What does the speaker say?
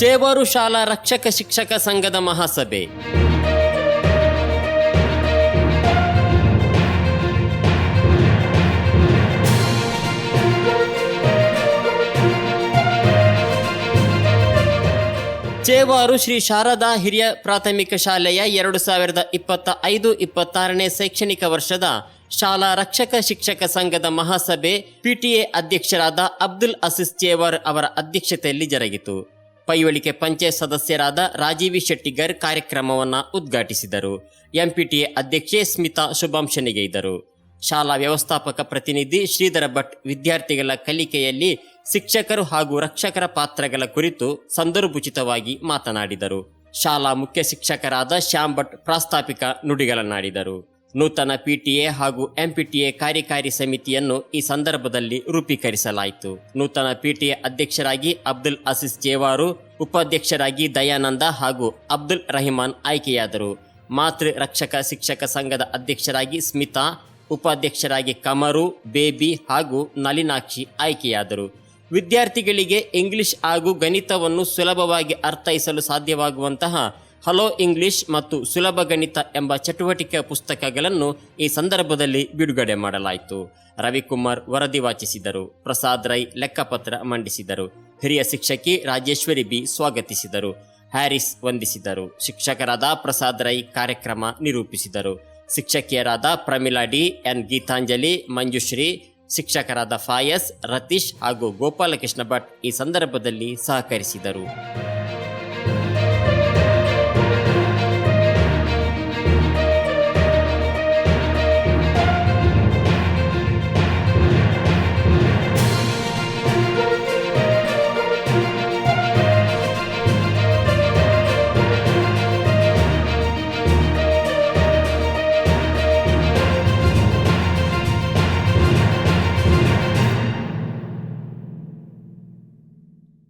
ಚೇವಾರು ಶಾಲಾ ರಕ್ಷಕ ಶಿಕ್ಷಕ ಸಂಘದ ಮಹಾಸಭೆ. ಚೇವಾರು ಶ್ರೀ ಶಾರದಾ ಹಿರಿಯ ಪ್ರಾಥಮಿಕ ಶಾಲೆಯ ಎರಡು ಸಾವಿರದ ಇಪ್ಪತ್ತ ಐದು ಇಪ್ಪತ್ತಾರನೇ ಶೈಕ್ಷಣಿಕ ವರ್ಷದ ಶಾಲಾ ರಕ್ಷಕ ಶಿಕ್ಷಕ ಸಂಘದ ಮಹಾಸಭೆ ಪಿಟಿಎ ಅಧ್ಯಕ್ಷರಾದ ಅಬ್ದುಲ್ ಅಸೀಸ್ ಚೇವಾರ್ ಅವರ ಅಧ್ಯಕ್ಷತೆಯಲ್ಲಿ ಜರುಗಿತು. ಪೈವಳಿಕೆ ಪಂಚಾಯತ್ ಸದಸ್ಯರಾದ ರಾಜೀವಿ ಶೆಟ್ಟಿಗರ್ ಕಾರ್ಯಕ್ರಮವನ್ನು ಉದ್ಘಾಟಿಸಿದರು. ಎಂಪಿಟಿಎ ಅಧ್ಯಕ್ಷೆ ಸ್ಮಿತಾ ಶುಭಾಂಶನಿಗೈದರು ಶಾಲಾ ವ್ಯವಸ್ಥಾಪಕ ಪ್ರತಿನಿಧಿ ಶ್ರೀಧರ ಭಟ್ ವಿದ್ಯಾರ್ಥಿಗಳ ಕಲಿಕೆಯಲ್ಲಿ ಶಿಕ್ಷಕರು ಹಾಗೂ ರಕ್ಷಕರ ಪಾತ್ರಗಳ ಕುರಿತು ಸಂದರ್ಭೋಚಿತವಾಗಿ ಮಾತನಾಡಿದರು. ಶಾಲಾ ಮುಖ್ಯ ಶಿಕ್ಷಕರಾದ ಶ್ಯಾಮ್ ಭಟ್ ಪ್ರಾಸ್ತಾವಿಕ ನುಡಿಗಳನ್ನಾಡಿದರು ನೂತನ ಪಿಟಿಎ ಹಾಗೂ ಎಂಪಿಟಿಎ ಕಾರ್ಯಕಾರಿ ಸಮಿತಿಯನ್ನು ಈ ಸಂದರ್ಭದಲ್ಲಿ ರೂಪೀಕರಿಸಲಾಯಿತು. ನೂತನ ಪಿಟಿಎ ಅಧ್ಯಕ್ಷರಾಗಿ ಅಬ್ದುಲ್ ಅಸೀಸ್ ಜೇವಾರು, ಉಪಾಧ್ಯಕ್ಷರಾಗಿ ದಯಾನಂದ ಹಾಗೂ ಅಬ್ದುಲ್ ರಹಿಮಾನ್ ಆಯ್ಕೆಯಾದರು. ಮಾತೃ ರಕ್ಷಕ ಶಿಕ್ಷಕ ಸಂಘದ ಅಧ್ಯಕ್ಷರಾಗಿ ಸ್ಮಿತಾ, ಉಪಾಧ್ಯಕ್ಷರಾಗಿ ಕಮರು, ಬೇಬಿ ಹಾಗೂ ನಲಿನಾಕ್ಷಿ ಆಯ್ಕೆಯಾದರು. ವಿದ್ಯಾರ್ಥಿಗಳಿಗೆ ಇಂಗ್ಲಿಷ್ ಹಾಗೂ ಗಣಿತವನ್ನು ಸುಲಭವಾಗಿ ಅರ್ಥೈಸಲು ಸಾಧ್ಯವಾಗುವಂತಹ ಹಲೋ ಇಂಗ್ಲಿಷ್ ಮತ್ತು ಸುಲಭ ಗಣಿತ ಎಂಬ ಚಟುವಟಿಕೆ ಪುಸ್ತಕಗಳನ್ನು ಈ ಸಂದರ್ಭದಲ್ಲಿ ಬಿಡುಗಡೆ ಮಾಡಲಾಯಿತು. ರವಿಕುಮಾರ್ ವರದಿ ವಾಚಿಸಿದರು. ಪ್ರಸಾದ್ ರೈ ಲೆಕ್ಕಪತ್ರ ಮಂಡಿಸಿದರು. ಹಿರಿಯ ಶಿಕ್ಷಕಿ ರಾಜೇಶ್ವರಿ ಬಿ ಸ್ವಾಗತಿಸಿದರು. ಹ್ಯಾರಿಸ್ ವಂದಿಸಿದರು. ಶಿಕ್ಷಕರಾದ ಪ್ರಸಾದ್ ರೈ ಕಾರ್ಯಕ್ರಮ ನಿರೂಪಿಸಿದರು. ಶಿಕ್ಷಕಿಯರಾದ ಪ್ರಮಿಳಾ ಡಿ, ಎನ್. ಗೀತಾಂಜಲಿ, ಮಂಜುಶ್ರೀ, ಶಿಕ್ಷಕರಾದ ಫಾಯಸ್, ರತೀಶ್ ಹಾಗೂ ಗೋಪಾಲಕೃಷ್ಣ ಭಟ್ ಈ ಸಂದರ್ಭದಲ್ಲಿ ಸಹಕರಿಸಿದರು.